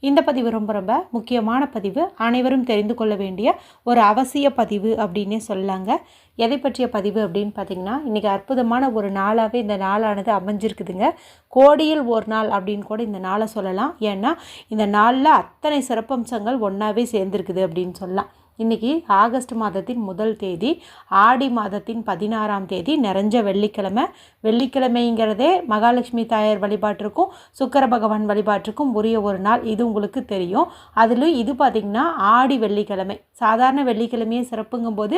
இந்த பதிவு ரொம்ப ரொம்ப முக்கியமான பதிவு. அனைவரும் தெரிந்து கொள்ள வேண்டிய ஒரு அவசிய பதிவு அப்படின்னே சொல்லாங்க எதை பற்றிய பதிவு அப்படின்னு பார்த்தீங்கன்னா இன்றைக்கி அற்புதமான ஒரு நாளாகவே இந்த நாளானது அமைஞ்சிருக்குதுங்க. கோடியில் ஒரு நாள் அப்படின்னு கூட இந்த நாளை சொல்லலாம். ஏன்னா இந்த நாளில் அத்தனை சிறப்பம்சங்கள் ஒன்றாவே சேர்ந்துருக்குது அப்படின்னு சொல்லலாம். இன்றைக்கி ஆகஸ்ட் மாதத்தின் முதல் தேதி ஆடி மாதத்தின் பதினாறாம் தேதி நிறைஞ்ச வெள்ளிக்கிழமை. வெள்ளிக்கிழமைங்கிறதே மகாலட்சுமி தாயார் வழிபாட்டிற்கும் சுக்கர பகவான் வழிபாட்டிற்கும் உரிய ஒரு நாள். இது உங்களுக்கு தெரியும். அதில் இது பார்த்திங்கன்னா ஆடி வெள்ளிக்கிழமை. சாதாரண வெள்ளிக்கிழமையே சிறப்புங்கும்போது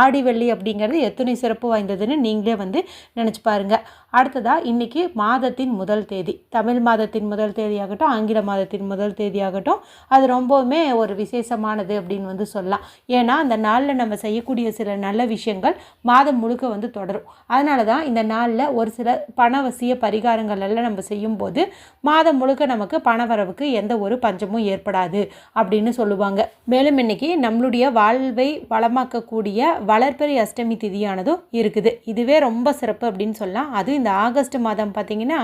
ஆடி வெள்ளி அப்படிங்கிறது எத்தனை சிறப்பு வாய்ந்ததுன்னு நீங்களே வந்து நினச்சி பாருங்கள் அடுத்ததாக இன்றைக்கி மாதத்தின் முதல் தேதி. தமிழ் மாதத்தின் முதல் தேதியாகட்டும் ஆங்கில மாதத்தின் முதல் தேதியாகட்டும் அது ரொம்பவுமே ஒரு விசேஷமானது அப்படின்னு வந்து சொல்லலாம். ஏன்னா அந்த நாளில் நம்ம செய்யக்கூடிய சில நல்ல விஷயங்கள் மாதம் முழுக்க வந்து தொடரும். அதனால தான் இந்த நாளில் ஒரு சில பணவசிய பரிகாரங்கள் எல்லாம் நம்ம செய்யும்போது மாதம் முழுக்க நமக்கு பணவரவுக்கு எந்த ஒரு பஞ்சமும் ஏற்படாது அப்படின்னு சொல்லுவாங்க. மேலும் இன்னைக்கு நம்மளுடைய வாழ்வை வளமாக்கக்கூடிய வளர்ப்பெறி அஷ்டமி திதியானதும் இருக்குது. இதுவே ரொம்ப சிறப்பு அப்படின்னு சொல்லலாம். அதுவும் இந்த ஆகஸ்ட் மாதம் பார்த்திங்கன்னா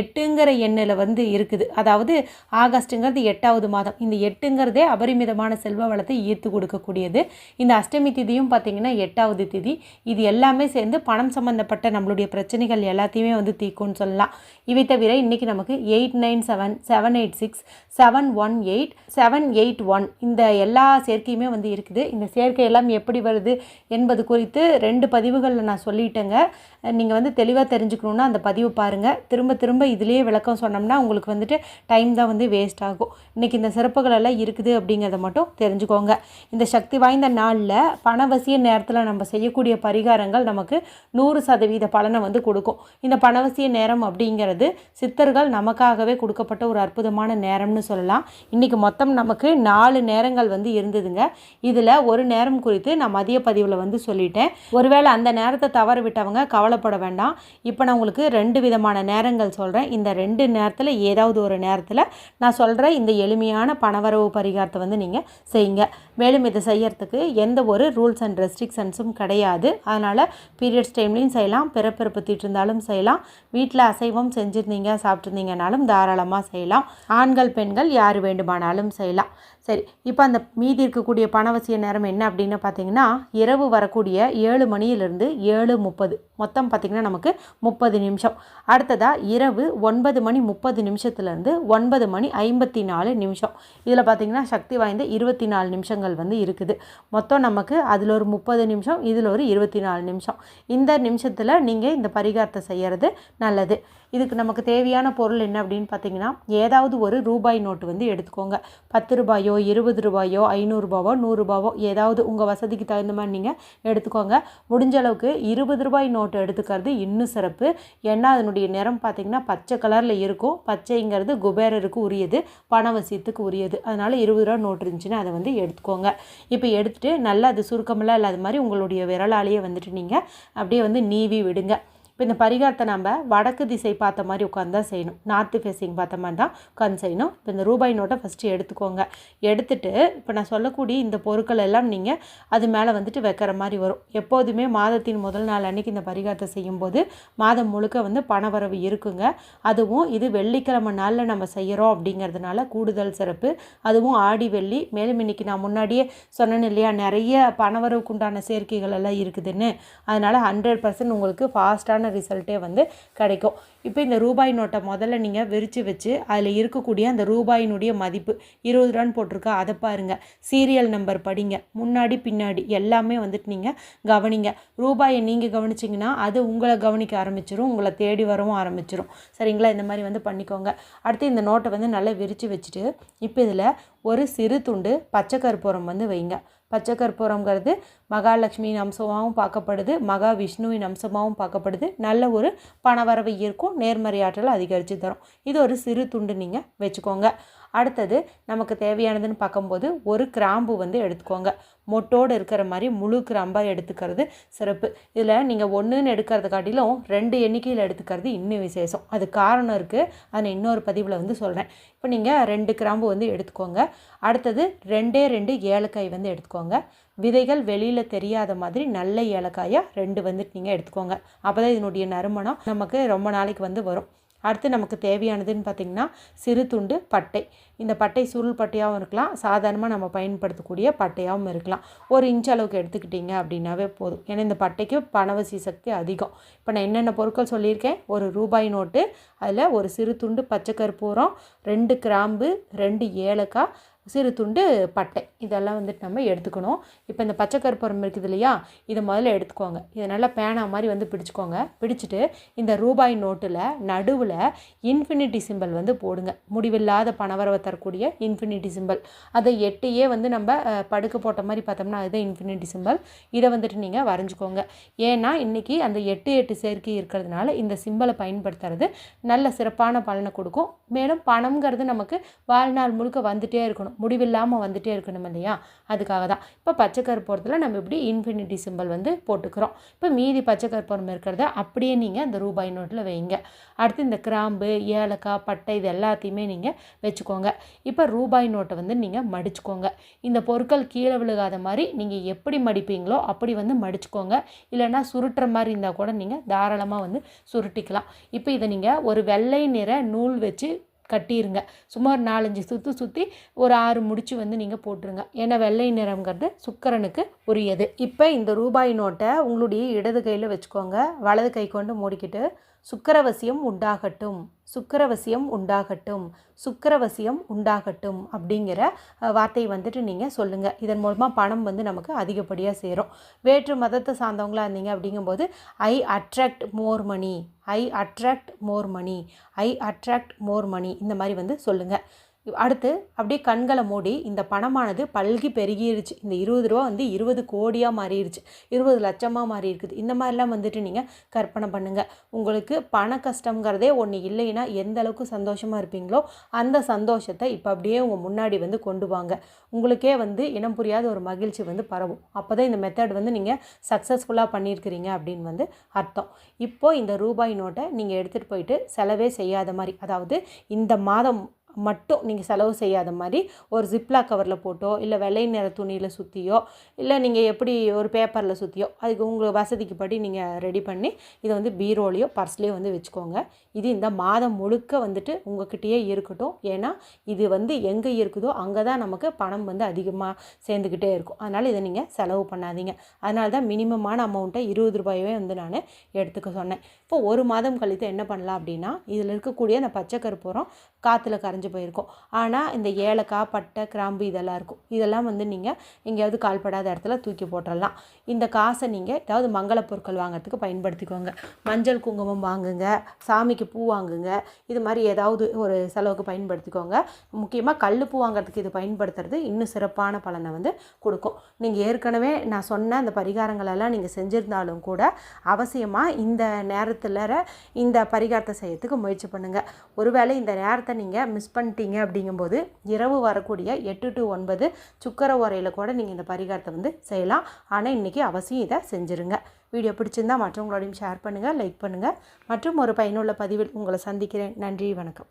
எட்டுங்கிற எண்ணில் வந்து இருக்குது. அதாவது ஆகஸ்ட்டுங்கிறது எட்டாவது மாதம். இந்த எட்டுங்கிறதே அபரிமிதமான செல்வ வளத்தை ஈர்த்து கொடுக்கும் கொடுக்கக்கூடியது இந்த அஷ்டமி திதியும் பார்த்திங்கன்னா எட்டாவது திதி. இது எல்லாமே சேர்ந்து பணம் சம்மந்தப்பட்ட நம்மளுடைய பிரச்சனைகள் எல்லாத்தையுமே வந்து தீக்கும்னு சொல்லலாம். இவை தவிர இன்றைக்கி நமக்கு eight nine seven seven eight six seven one eight seven eight one இந்த எல்லா சேர்க்கையுமே வந்து இருக்குது. இந்த சேர்க்கை எல்லாம் எப்படி வருது என்பது குறித்து ரெண்டு பதிவுகளில் நான் சொல்லிட்டேங்க. நீங்கள் வந்து தெளிவாக தெரிஞ்சுக்கணுன்னா அந்த பதிவு பாருங்கள் திரும்ப திரும்ப இதிலேயே விளக்கம் சொன்னோம்னா உங்களுக்கு வந்துட்டு டைம் தான் வந்து வேஸ்ட் ஆகும். இன்றைக்கி இந்த சிறப்புகள் எல்லாம் இருக்குது அப்படிங்கிறத மட்டும் தெரிஞ்சுக்கோங்க. இந்த இந்த சக்தி வாய்ந்த நாளில் பணவசிய நேரத்தில் நம்ம செய்யக்கூடிய பரிகாரங்கள் நமக்கு நூறு சதவீத பலனை வந்து கொடுக்கும். இந்த பணவசிய நேரம் அப்படிங்கிறது சித்தர்கள் நமக்காகவே கொடுக்கப்பட்ட ஒரு அற்புதமான நேரம்னு சொல்லலாம். இன்றைக்கி மொத்தம் நமக்கு நாலு நேரங்கள் வந்து இருந்ததுங்க. இதில் ஒரு நேரம் குறித்து நான் மதிய பதிவில் வந்து சொல்லிட்டேன். ஒருவேளை அந்த நேரத்தை தவற விட்டவங்க கவலைப்பட வேண்டாம். இப்போ நான் உங்களுக்கு ரெண்டு விதமான நேரங்கள் சொல்கிறேன் இந்த ரெண்டு நேரத்தில் ஏதாவது ஒரு நேரத்தில் நான் சொல்கிற இந்த எளிமையான பணவரவு பரிகாரத்தை வந்து நீங்கள் செய்யுங்க. மேலும் இதை செய்யறதுக்கு எந்த ஒரு ரூல்ஸ் அண்ட் ரெஸ்ட்ரிக்ஷன்ஸும் கிடையாது. அதனால் பீரியட்ஸ் டைம்லையும் செய்யலாம் பிறப்பிறப்பு தீட்டிருந்தாலும் செய்யலாம். வீட்டில் அசைவம் செஞ்சுருந்தீங்க சாப்பிட்ருந்தீங்கனாலும் தாராளமாக செய்யலாம். ஆண்கள் பெண்கள் யார் வேண்டுமானாலும் செய்யலாம். சரி இப்போ அந்த மீதி இருக்கக்கூடிய பணவசிய நேரம் என்ன அப்படின்னு பார்த்தீங்கன்னா இரவு வரக்கூடிய ஏழு மணியிலிருந்து ஏழு முப்பது. மொத்தம் பார்த்திங்கன்னா நமக்கு முப்பது நிமிஷம். அடுத்ததாக இரவு ஒன்பது மணி முப்பது நிமிஷத்துலேருந்து ஒன்பது மணி ஐம்பத்தி நாலு நிமிஷம். இதில் பார்த்திங்கன்னா சக்தி வாய்ந்த இருபத்தி நாலு நிமிஷங்கள் வந்து இருக்குது. மொத்தம் நமக்கு அதில் ஒரு முப்பது நிமிஷம் இதில் ஒரு இருபத்தி நாலு நிமிஷம். இந்த நிமிஷத்தில் நீங்கள் இந்த பரிகாரத்தை செய்கிறது நல்லது. இதுக்கு நமக்கு தேவையான பொருள் என்ன அப்படின்னு பார்த்தீங்கன்னா ஏதாவது ஒரு ரூபாய் நோட்டு வந்து எடுத்துக்கோங்க. பத்து ரூபாயோ இருபது ரூபாயோ ஐநூறுரூபாவோ நூறுரூபாவோ ஏதாவது உங்கள் வசதிக்கு தகுந்த மாதிரி நீங்கள் எடுத்துக்கோங்க. முடிஞ்ச அளவுக்கு இருபது ரூபாய் நோட்டு எடுத்துக்கிறது இன்னும் சிறப்பு. ஏன்னா அதனுடைய நிறம் பார்த்திங்கன்னா பச்சை கலரில் இருக்கும். பச்சைங்கிறது குபேரருக்கு உரியது பணவசியத்துக்கு உரியது. அதனால் இருபது ரூபா நோட்டு இருந்துச்சுன்னா அதை வந்து எடுத்துக்கோங்க. இப்போ எடுத்துகிட்டு நல்லா அது சுருக்கமெல்லாம் இல்லாத மாதிரி உங்களுடைய விரலாலேயே வந்துட்டு நீங்கள் அப்படியே வந்து நீவி விடுங்க. இப்போ இந்த பரிகாரத்தை நம்ம வடக்கு திசை பார்த்த மாதிரி உட்காந்து தான் செய்யணும். நார்த்து ஃபேஸிங் பார்த்த மாதிரி தான் உட்காந்து செய்யணும். இப்போ இந்த ரூபாய் நோட்டை ஃபஸ்ட்டு எடுத்துக்கோங்க. எடுத்துட்டு இப்போ நான் சொல்லக்கூடிய இந்த பொருட்கள் எல்லாம் நீங்கள் அது மேலே வந்துட்டு வைக்கிற மாதிரி வரும். எப்போதுமே மாதத்தின் முதல் நாள் அன்றைக்கி இந்த பரிகாரத்தை செய்யும்போது மாதம் முழுக்க வந்து பணவரவு இருக்குங்க. அதுவும் இது வெள்ளிக்கிழமை நாளில் நம்ம செய்கிறோம் அப்படிங்கிறதுனால கூடுதல் சிறப்பு. அதுவும் ஆடி வெள்ளி மேலும் இன்னைக்கு நான் முன்னாடியே சொன்னேன் இல்லையா நிறைய பணவரவுக்குண்டான சேர்க்கைகள் எல்லாம் இருக்குதுன்னு. அதனால் ஹண்ட்ரட் பர்சன்ட் உங்களுக்கு ஃபாஸ்ட்டான ரிசல்ட்டே வந்து கிடைக்கும். இப்போ இந்த ரூபாய் நோட்டை முதல்ல நீங்கள் விரித்து வச்சு அதில் இருக்கக்கூடிய அந்த ரூபாயினுடைய மதிப்பு இருபது ரூபான்னு போட்டிருக்கா அதை பாருங்கள் சீரியல் நம்பர் படிங்க. முன்னாடி பின்னாடி எல்லாமே வந்துட்டு நீங்கள் கவனிங்க. ரூபாயை நீங்கள் கவனிச்சிங்கன்னா அது உங்களை கவனிக்க ஆரம்பிச்சிடும் உங்களை தேடி வரவும் ஆரம்பிச்சிடும் சரிங்களா? இந்த மாதிரி வந்து பண்ணிக்கோங்க. அடுத்து இந்த நோட்டை வந்து நல்லா விரித்து வச்சுட்டு இப்போ இதில் ஒரு சிறு துண்டு பச்சை கற்பூரம் வந்து வைங்க. பச்சை கற்பூரங்கிறது மகாலட்சுமியின் அம்சமாகவும் பார்க்கப்படுது மகா விஷ்ணுவின் அம்சமாகவும் பார்க்கப்படுது. நல்ல ஒரு பணவரவை ஈர்க்கும் நேர்மறை ஆற்றலை அதிகரித்து தரும். இது ஒரு சிறு துண்டு நீங்கள் வச்சுக்கோங்க. அடுத்தது நமக்கு தேவையானதுன்னு பார்க்கும்போது ஒரு கிராம்பு வந்து எடுத்துக்கோங்க. மொட்டோடு இருக்கிற மாதிரி முழு கிராம்பாக எடுத்துக்கிறது சிறப்பு. இதில் நீங்கள் ஒன்றுன்னு எடுக்கிறத காட்டிலும் ரெண்டு எண்ணிக்கையில் எடுத்துக்கிறது இன்னும் விசேஷம். அது காரணம் இருக்குது. அதை நான் இன்னொரு பதிவில் வந்து சொல்கிறேன். இப்போ நீங்கள் ரெண்டு கிராம்பு வந்து எடுத்துக்கோங்க. அடுத்தது ரெண்டே ரெண்டு ஏலக்காய் வந்து எடுத்துக்கோங்க. விதைகள் வெளியில் தெரியாத மாதிரி நல்ல ஏலக்காயாக ரெண்டு வந்துட்டு நீங்கள் எடுத்துக்கோங்க. அப்போ தான் இதனுடைய நறுமணம் நமக்கு ரொம்ப நாளைக்கு வந்து வரும். அடுத்து நமக்கு தேவையானதுன்னு பார்த்திங்கன்னா சிறு துண்டு பட்டை. இந்த பட்டை சுருள் பட்டையாகவும் இருக்கலாம். சாதாரணமாக நம்ம பயன்படுத்தக்கூடிய பட்டையாகவும் இருக்கலாம். ஒரு இன்ச் அளவுக்கு எடுத்துக்கிட்டிங்க அப்படின்னாவே போதும். ஏன்னா இந்த பட்டைக்கு பணவசி சக்தி அதிகம். இப்போ நான் என்னென்ன பொருட்கள் சொல்லியிருக்கேன்? ஒரு ரூபாய் நோட்டு அதில் ஒரு சிறு துண்டு பச்சை கற்பூரம் ரெண்டு கிராம்பு ரெண்டு ஏலக்காய் சிறு துண்டு பட்டை. இதெல்லாம் வந்துட்டு நம்ம எடுத்துக்கணும். இப்போ இந்த பச்சை கற்பூரம் இருக்குது இல்லையா? இதை முதல்ல எடுத்துக்கோங்க. இதை நல்லா பேனா மாதிரி வந்து பிடிச்சிக்கோங்க. பிடிச்சிட்டு இந்த ரூபாய் நோட்டில் நடுவில் இன்ஃபினிட்டி சிம்பிள் வந்து போடுங்க. முடிவில்லாத பணவரவை தரக்கூடிய இன்ஃபினிட்டி சிம்பிள் அதை எட்டையே வந்து நம்ம படுக்க போட்ட மாதிரி பார்த்தோம்னா அதுதான் இன்ஃபினிட்டி சிம்பிள் இதை வந்துட்டு நீங்கள் வரைஞ்சிக்கோங்க. ஏன்னா இன்றைக்கி அந்த எட்டு எட்டு சேர்க்கை இருக்கிறதுனால இந்த சிம்பிளை பயன்படுத்துறது நல்ல சிறப்பான பலனை கொடுக்கும். மேலும் பணம்ங்கிறது நமக்கு வாழ்நாள் முழுக்க வந்துகிட்டே இருக்கணும். முடிவில்லாமல் வந்துகிட்டே இருக்கணும் இல்லையா? அதுக்காக தான். இப்போ பச்சை கருப்பூரத்தில் நம்ம இப்படி இன்ஃபினிட்டி சிம்பிள் வந்து போட்டுக்கிறோம். இப்போ மீதி பச்சை கருப்பூரம் இருக்கிறத அப்படியே நீங்கள் அந்த ரூபாய் நோட்டில் வைங்க. அடுத்து இந்த கிராம்பு ஏலக்காய் பட்டை இது எல்லாத்தையுமே நீங்கள் வச்சுக்கோங்க. இப்போ ரூபாய் நோட்டை வந்து நீங்கள் மடிச்சுக்கோங்க. இந்த பொருட்கள் கீழே விழுகாத மாதிரி நீங்கள் எப்படி மடிப்பீங்களோ அப்படி வந்து மடிச்சுக்கோங்க. இல்லைன்னா சுருட்டுற மாதிரி இருந்தால் கூட நீங்கள் தாராளமாக வந்து சுருட்டிக்கலாம். இப்போ இதை நீங்கள் ஒரு வெள்ளை நிற நூல் வச்சு கட்டிடுங்க சும்மா ஒரு நாலஞ்சு சுற்று சுற்றி ஒரு ஆறு முடிச்சு வந்து நீங்கள் போட்டுருங்க. ஏன்னா வெள்ளை நிறம்ங்கிறது சுக்கரனுக்கு உரியது. இப்போ இந்த ரூபாய் நோட்டை உங்களுடைய இடது கையில் வச்சுக்கோங்க. வலது கை கொண்டு மூடிக்கிட்டு சுக்கரவசியம் உண்டாகட்டும் சுக்கரவசியம் உண்டாகட்டும் சுக்கரவசியம் உண்டாகட்டும் அப்படிங்கிற வார்த்தையை வந்துட்டு நீங்கள் சொல்லுங்கள் இதன் மூலமாக பணம் வந்து நமக்கு அதிகப்படியாக சேரும். வேற்று மதத்தை சார்ந்தவங்களாக இருந்தீங்க அப்படிங்கும்போது I attract more money I attract more money I attract more money இந்த மாதிரி வந்து சொல்லுங்கள் அடுத்து அப்படியே கண்களை மூடி இந்த பணமானது பல்கி பெருகிடுச்சு இந்த இருபது ரூபா வந்து இருபது கோடியாக மாறிடுச்சு இருபது லட்சமாக மாறி இருக்குது இந்த மாதிரிலாம் வந்துட்டு நீங்கள் கற்பனை பண்ணுங்கள் உங்களுக்கு பண கஷ்டங்கிறதே ஒன்று இல்லைன்னா எந்த அளவுக்கு சந்தோஷமாக இருப்பீங்களோ அந்த சந்தோஷத்தை இப்போ அப்படியே உங்கள் முன்னாடி வந்து கொண்டு வாங்க. உங்களுக்கே வந்து இனம் புரியாத ஒரு மகிழ்ச்சி வந்து பரவும். அப்போ தான் இந்த மெத்தட் வந்து நீங்கள் சக்ஸஸ்ஃபுல்லாக பண்ணியிருக்கிறீங்க அப்படின்னு வந்து அர்த்தம். இப்போது இந்த ரூபாய் நோட்டை நீங்கள் எடுத்துகிட்டு போயிட்டு செலவே செய்யாத மாதிரி அதாவது இந்த மாதம் மட்டும் நீங்கள் செலவு செய்யாத மாதிரி ஒரு ஜிப்லா கவரில் போட்டோ இல்லை வெள்ளை நிற துணியில் சுற்றியோ இல்லை நீங்கள் எப்படி ஒரு பேப்பரில் சுற்றியோ அதுக்கு உங்கள் வசதிக்கு படி நீங்கள் ரெடி பண்ணி இதை வந்து பீரோலையோ பர்ஸ்லேயோ வந்து வச்சுக்கோங்க. இது இந்த மாதம் முழுக்க வந்துட்டு உங்ககிட்டயே இருக்கட்டும். ஏன்னா இது வந்து எங்கே இருக்குதோ அங்கே தான் நமக்கு பணம் வந்து அதிகமாக சேர்ந்துக்கிட்டே இருக்கும். அதனால் இதை நீங்கள் செலவு பண்ணாதீங்க. அதனால தான் மினிமமான அமௌண்ட்டை இருபது ரூபாயவே வந்து நான் எடுத்துக்க சொன்னேன். இப்போ ஒரு மாதம் கழித்து என்ன பண்ணலாம் அப்படின்னா இதில் இருக்கக்கூடிய அந்த பச்சை கருப்பூரம் காற்றுல கரைஞ்சி போயிருக்கும். ஆனால் இந்த ஏலக்காய் பட்டை கிராம்பு இதெல்லாம் இருக்கும். இதெல்லாம் வந்து நீங்கள் எங்கேயாவது கால்படாத இடத்துல தூக்கி போட்டுடலாம் இந்த காசை நீங்கள் ஏதாவது மங்கள பொருட்கள் வாங்குறதுக்கு பயன்படுத்திக்கோங்க. மஞ்சள் குங்குமம் வாங்குங்க சாமிக்கு பூ வாங்குங்க இது மாதிரி ஏதாவது ஒரு செலவுக்கு பயன்படுத்திக்கோங்க. முக்கியமாக கல் பூ வாங்குறதுக்கு இது பயன்படுத்துறது இன்னும் சிறப்பான பலனை வந்து கொடுக்கும். நீங்கள் ஏற்கனவே நான் சொன்ன அந்த பரிகாரங்களெல்லாம் நீங்கள் செஞ்சுருந்தாலும் கூட அவசியமாக இந்த நேரத்தில் இந்த பரிகாரத்தை செய்யறதுக்கு முயற்சி பண்ணுங்கள் ஒருவேளை இந்த நேரத்தை நீங்கள் மிஸ் மிஸ் பண்ணிட்டீங்க அப்படிங்கும்போது இரவு வரக்கூடிய எட்டு டு ஒன்பது சுக்கர உரையில் கூட நீங்கள் இந்த பரிகாரத்தை வந்து செய்யலாம். ஆனால் இன்றைக்கி அவசியம் இதை செஞ்சுருங்க. வீடியோ பிடிச்சிருந்தால் மற்றவங்களோடையும் ஷேர் பண்ணுங்கள் லைக் பண்ணுங்கள் மற்றும் ஒரு பயனுள்ள பதிவில் உங்களை சந்திக்கிறேன். நன்றி வணக்கம்.